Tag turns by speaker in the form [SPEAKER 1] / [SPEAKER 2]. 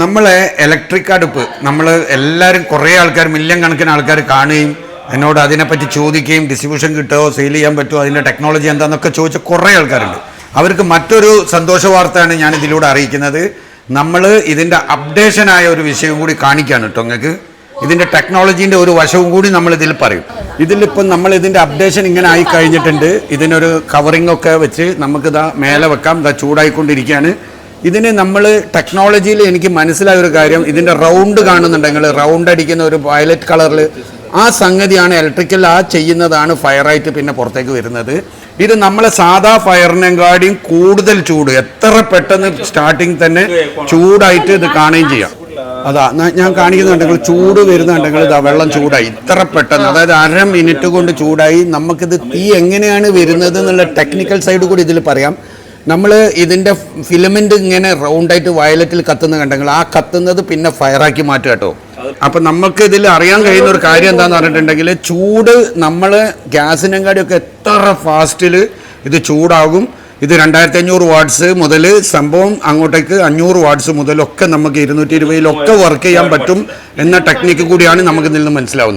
[SPEAKER 1] നമ്മളെ ഇലക്ട്രിക് അടുപ്പ് നമ്മൾ എല്ലാവരും കുറേ ആൾക്കാർ മില്യൺ കണക്കിന് ആൾക്കാർ കാണുകയും എന്നോട് അതിനെപ്പറ്റി ചോദിക്കുകയും ഡിസ്ട്രിബ്യൂഷൻ കിട്ടുമോ സെയിൽ ചെയ്യാൻ പറ്റുമോ അതിന്റെ ടെക്നോളജി എന്താണെന്നൊക്കെ ചോദിച്ച കുറേ ആൾക്കാരുണ്ട്. അവർക്ക് മറ്റൊരു സന്തോഷ വാർത്തയാണ് ഞാൻ ഇതിലൂടെ അറിയിക്കുന്നത്. നമ്മൾ ഇതിന്റെ അപ്ഡേഷനായ ഒരു വിഷയം കൂടി കാണിക്കുകയാണ് കേട്ടോ നിങ്ങൾക്ക്. ഇതിന്റെ ടെക്നോളജീന്റെ ഒരു വശവും കൂടി നമ്മൾ ഇതിൽ പറയും. ഇതിലിപ്പം നമ്മൾ ഇതിന്റെ അപ്ഡേഷൻ ഇങ്ങനെ ആയി കഴിഞ്ഞിട്ടുണ്ട്. ഇതിനൊരു കവറിംഗ് ഒക്കെ വെച്ച് നമുക്കിതാ മേലെ വെക്കാം. ഇതാ ചൂടായിക്കൊണ്ടിരിക്കുകയാണ്. ഇതിന് നമ്മൾ ടെക്നോളജിയിൽ എനിക്ക് മനസ്സിലായ ഒരു കാര്യം ഇതിന്റെ റൗണ്ട് കാണുന്നുണ്ടെങ്കിൽ റൗണ്ട് അടിക്കുന്ന ഒരു വയലറ്റ് കളറിൽ ആ സംഗതിയാണ് ഇലക്ട്രിക്കൽ ആ ചെയ്യുന്നതാണ് ഫയറായിട്ട് പിന്നെ പുറത്തേക്ക് വരുന്നത്. ഇത് നമ്മളെ സാധാ ഫയറിനെങ്കാടിയും കൂടുതൽ ചൂട് എത്ര പെട്ടെന്ന് സ്റ്റാർട്ടിങ് തന്നെ ചൂടായിട്ട് ഇത് കാണുകയും ചെയ്യാം. അതാ ഞാൻ കാണിക്കുന്നുണ്ടെങ്കിൽ ചൂട് വരുന്നുണ്ടെങ്കിൽ ഇതാ വെള്ളം ചൂടായി ഇത്ര പെട്ടെന്ന്. അതായത് അര മിനിറ്റ് കൊണ്ട് ചൂടായി നമുക്കിത് തീ എങ്ങനെയാണ് വരുന്നത് എന്നുള്ള ടെക്നിക്കൽ സൈഡ് കൂടി ഇതിൽ പറയാം. നമ്മൾ ഇതിന്റെ ഫിലമെന്റ് ഇങ്ങനെ റൗണ്ടായിട്ട് വയലറ്റിൽ കത്തുന്ന കണ്ടെങ്കിൽ ആ കത്തുന്നത് പിന്നെ ഫയറാക്കി മാറ്റുക കേട്ടോ. അപ്പം നമുക്ക് ഇതിൽ അറിയാൻ കഴിയുന്ന ഒരു കാര്യം എന്താണെന്ന് പറഞ്ഞിട്ടുണ്ടെങ്കിൽ ചൂട് നമ്മൾ ഗ്യാസിനെങ്കാടിയൊക്കെ എത്ര ഫാസ്റ്റിൽ ഇത് ചൂടാകും ഇത് രണ്ടായിരത്തി അഞ്ഞൂറ് വാട്ട്സ് മുതൽ സംഭവം അങ്ങോട്ടേക്ക് അഞ്ഞൂറ് വാട്ട്സ് മുതലൊക്കെ നമുക്ക് ഇരുന്നൂറ്റി ഇരുപതിലൊക്കെ വർക്ക് ചെയ്യാൻ പറ്റും എന്ന ടെക്നിക്ക് കൂടിയാണ് നമുക്ക് ഇതിൽ നിന്ന് മനസ്സിലാവുന്നത്.